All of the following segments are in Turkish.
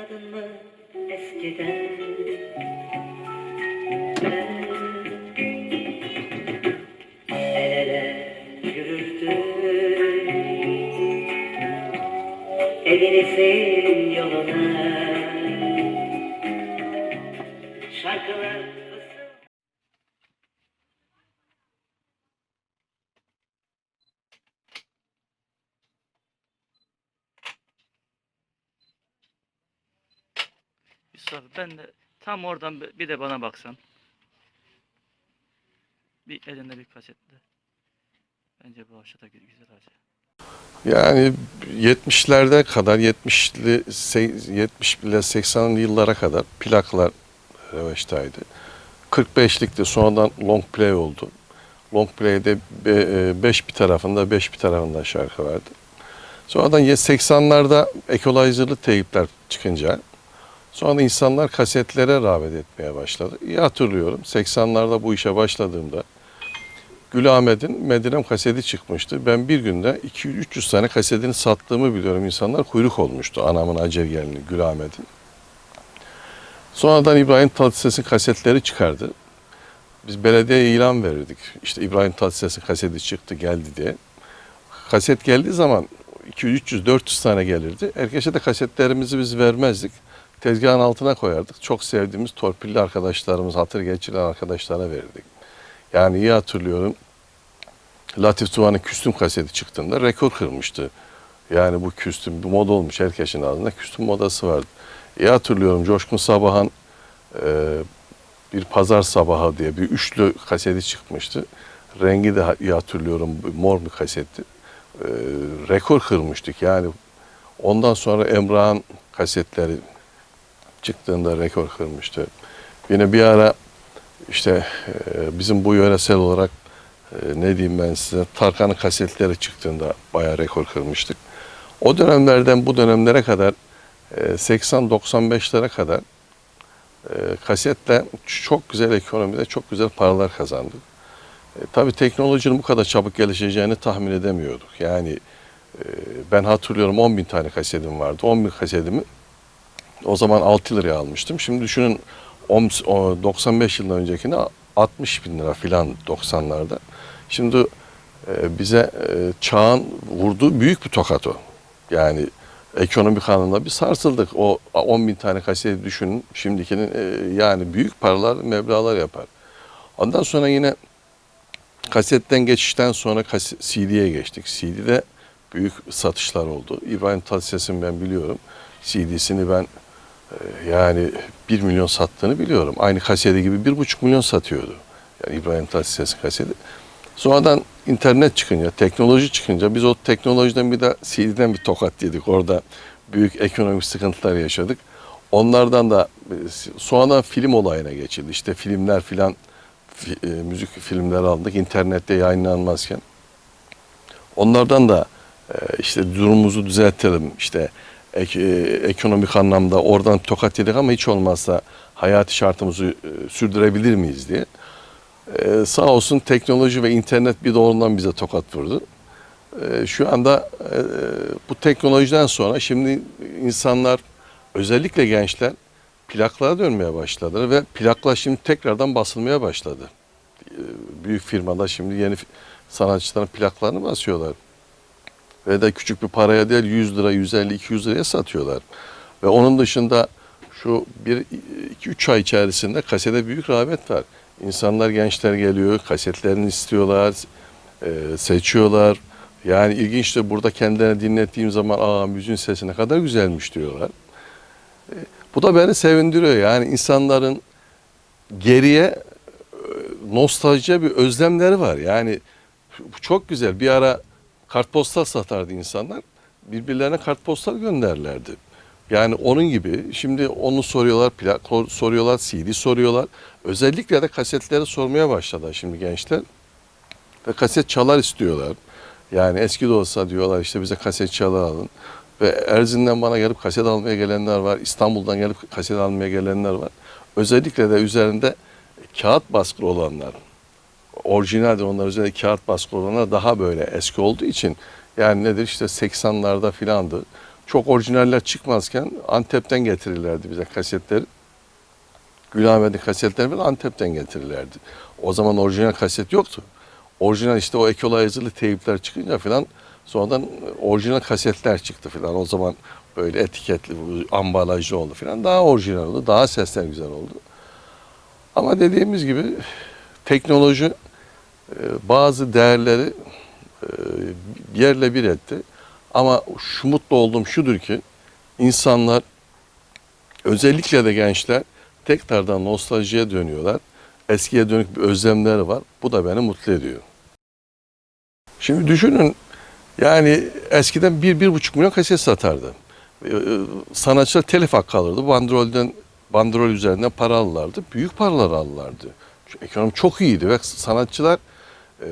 hatırladın mı eskiden? Ben el ele yürürdük Evinizin yoluna Şarkılar Yusuf abi ben de tam oradan bir de bana baksan. Bir elinde bir kasetle. Bence bu aşağıda gü- güzel acı. Yani 70'lerde kadar 70'li se- 70 ile 80'li yıllara kadar plaklar revaçtaydı. 45'likte sonradan long play oldu. Long play'de 5 bir tarafında 5 bir tarafında şarkı vardı. Sonradan ye- 80'larda equalizer'lı teypler çıkınca sonra insanlar kasetlere rağbet etmeye başladı. İyi hatırlıyorum 80'larda bu işe başladığımda Gül Ahmet'in Medinem kaseti çıkmıştı. Ben bir günde 200-300 tane kasetini sattığımı biliyorum. İnsanlar kuyruk olmuştu anamın Hacer gelini Gül Ahmet'in. Sonradan İbrahim Tatlıses'in kasetleri çıkardı. Biz belediyeye ilan verirdik. İşte İbrahim Tatlıses'in kaseti çıktı geldi diye. Kaset geldiği zaman 200-300-400 tane gelirdi. Herkese de kasetlerimizi biz vermezdik. Tezgahın altına koyardık. Çok sevdiğimiz torpilli arkadaşlarımız, hatır geçiren arkadaşlara verirdik. Yani iyi hatırlıyorum. Latif Tuğan'ın küstüm kaseti çıktığında rekor kırmıştı. Yani bu küstüm bir moda olmuş herkesin ağzında küstüm modası vardı. İyi hatırlıyorum Coşkun Sabah'ın e, bir pazar sabahı diye bir üçlü kaseti çıkmıştı. Rengi de iyi hatırlıyorum mor bir kasetti. E, rekor kırmıştık yani. Ondan sonra Emrah'ın kasetleri çıktığında rekor kırmıştı. Yine bir ara işte e, bizim bu yöresel olarak e, ne diyeyim ben size Tarkan'ın kasetleri çıktığında bayağı rekor kırmıştık. O dönemlerden bu dönemlere kadar e, 80-95'lere kadar e, kasetle çok güzel ekonomide çok güzel paralar kazandık. E, tabii teknolojinin bu kadar çabuk gelişeceğini tahmin edemiyorduk. Yani ben hatırlıyorum 10 bin tane kasetim vardı. 10 bin kasetimi o zaman 6 liraya almıştım. Şimdi düşünün 10 o 95 yıl öncekine 60 bin lira filan 90'larda. Şimdi e, bize e, çağın vurduğu büyük bir tokat o. Yani ekonomik anlamda bir sarsıldık. O 10 bin tane kaseti düşünün. Şimdikinin e, yani büyük paralar, meblağlar yapar. Ondan sonra yine kasetten geçişten sonra CD'ye geçtik. CD'de büyük satışlar oldu. İbrahim Tatlıses'in ben biliyorum. CD'sini ben yani 1 milyon sattığını biliyorum. Aynı kaseti gibi 1,5 milyon satıyordu. Yani İbrahim Tatlıses'in kaseti. Sonradan internet çıkınca, teknoloji çıkınca biz o teknolojiden bir de CD'den bir tokat yedik. Orada büyük ekonomik sıkıntılar yaşadık. Onlardan da e, sonradan film olayına geçildi. İşte filmler filan fi- e, müzik filmleri aldık internette yayınlanmazken. Onlardan da e, işte durumumuzu düzeltelim. İşte ek- e, ekonomik anlamda oradan tokat yedik ama hiç olmazsa hayati şartımızı e, sürdürebilir miyiz diye. Ee, sağ olsun teknoloji ve internet bir doğrudan bize tokat vurdu. Ee, şu anda e, bu teknolojiden sonra şimdi insanlar özellikle gençler plaklara dönmeye başladılar ve plaklar şimdi tekrardan basılmaya başladı. Ee, büyük firmada şimdi yeni sanatçıların plaklarını basıyorlar. Ve de küçük bir paraya değil 100 lira, 150, 200 liraya satıyorlar. Ve onun dışında şu bir iki üç ay içerisinde kasete büyük rağbet var. İnsanlar gençler geliyor, kasetlerini istiyorlar, e, seçiyorlar. Yani ilginç de burada kendilerine dinlettiğim zaman aa müziğin sesi ne kadar güzelmiş diyorlar. E, bu da beni sevindiriyor. Yani insanların geriye e, nostaljiye bir özlemleri var. Yani çok güzel. Bir ara kartpostal satardı insanlar. Birbirlerine kartpostal gönderlerdi. Yani onun gibi şimdi onu soruyorlar, plak soruyorlar, CD soruyorlar. Özellikle de kasetleri sormaya başladı şimdi gençler. Ve kaset çalar istiyorlar. Yani eski de olsa diyorlar işte bize kaset çalar alın. Ve Erzin'den bana gelip kaset almaya gelenler var. İstanbul'dan gelip kaset almaya gelenler var. Özellikle de üzerinde kağıt baskılı olanlar. Orijinaldir onlar üzerinde kağıt baskılı olanlar daha böyle eski olduğu için yani nedir işte 80'larda filandı. çok orijinaller çıkmazken Antep'ten getirirlerdi bize kasetleri. Gülahmet'in kasetleri bile Antep'ten getirirlerdi. O zaman orijinal kaset yoktu. Orijinal işte o yazılı teyipler çıkınca falan sonradan orijinal kasetler çıktı falan. O zaman böyle etiketli, ambalajlı oldu falan. Daha orijinal oldu, daha sesler güzel oldu. Ama dediğimiz gibi teknoloji bazı değerleri e, yerle bir etti. Ama şu mutlu olduğum şudur ki insanlar özellikle de gençler tekrardan nostaljiye dönüyorlar. Eskiye dönük bir özlemleri var. Bu da beni mutlu ediyor. Şimdi düşünün yani eskiden bir, bir buçuk milyon kaset satardı. Ee, Sanatçılar telif hakkı alırdı. Bandrolden, bandrol üzerinden para alırlardı. Büyük paralar alırlardı. Çünkü ekonomi çok iyiydi ve sanatçılar e,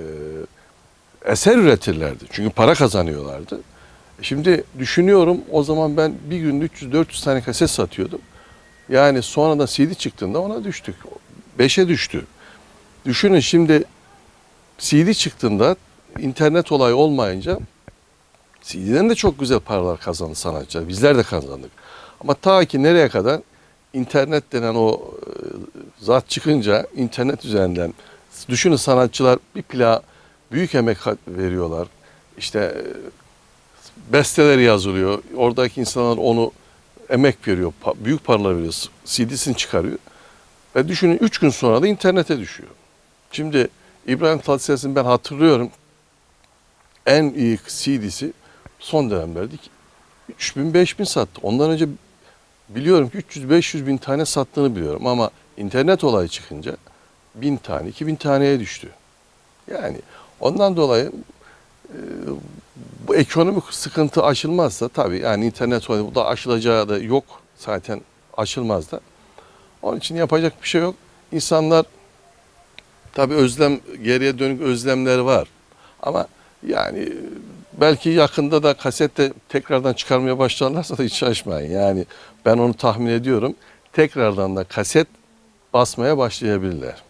eser üretirlerdi. Çünkü para kazanıyorlardı. Şimdi düşünüyorum o zaman ben bir günde 300-400 tane kaset satıyordum. Yani sonradan CD çıktığında ona düştük. 5'e düştü. Düşünün şimdi CD çıktığında internet olayı olmayınca CD'den de çok güzel paralar kazandı sanatçılar. Bizler de kazandık. Ama ta ki nereye kadar internet denen o e, zat çıkınca internet üzerinden düşünün sanatçılar bir plağa büyük emek veriyorlar. İşte e, besteler yazılıyor. Oradaki insanlar onu emek veriyor. büyük paralar veriyor. CD'sini çıkarıyor. Ve düşünün 3 gün sonra da internete düşüyor. Şimdi İbrahim Tatlıses'in ben hatırlıyorum en iyi CD'si son dönemlerde 3000 5000 sattı. Ondan önce biliyorum ki 300 500 bin tane sattığını biliyorum ama internet olayı çıkınca 1000 tane 2000 taneye düştü. Yani ondan dolayı e, bu ekonomik sıkıntı aşılmazsa tabii yani internet bu da aşılacağı da yok zaten aşılmaz da. Onun için yapacak bir şey yok. İnsanlar tabii özlem geriye dönük özlemleri var. Ama yani belki yakında da kasette tekrardan çıkarmaya başlarlarsa da hiç şaşmayın. Yani ben onu tahmin ediyorum. Tekrardan da kaset basmaya başlayabilirler.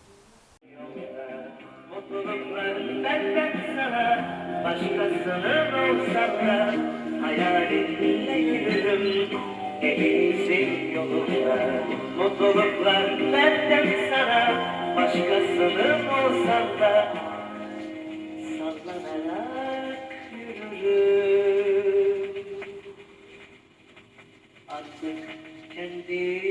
Bekletseler başkasını bulsaklar Hayalimle yürürüm Hepinizin yolunda Mutluluklar benden sana Başkasını bulsam da Sallanarak yürürüm. Artık kendi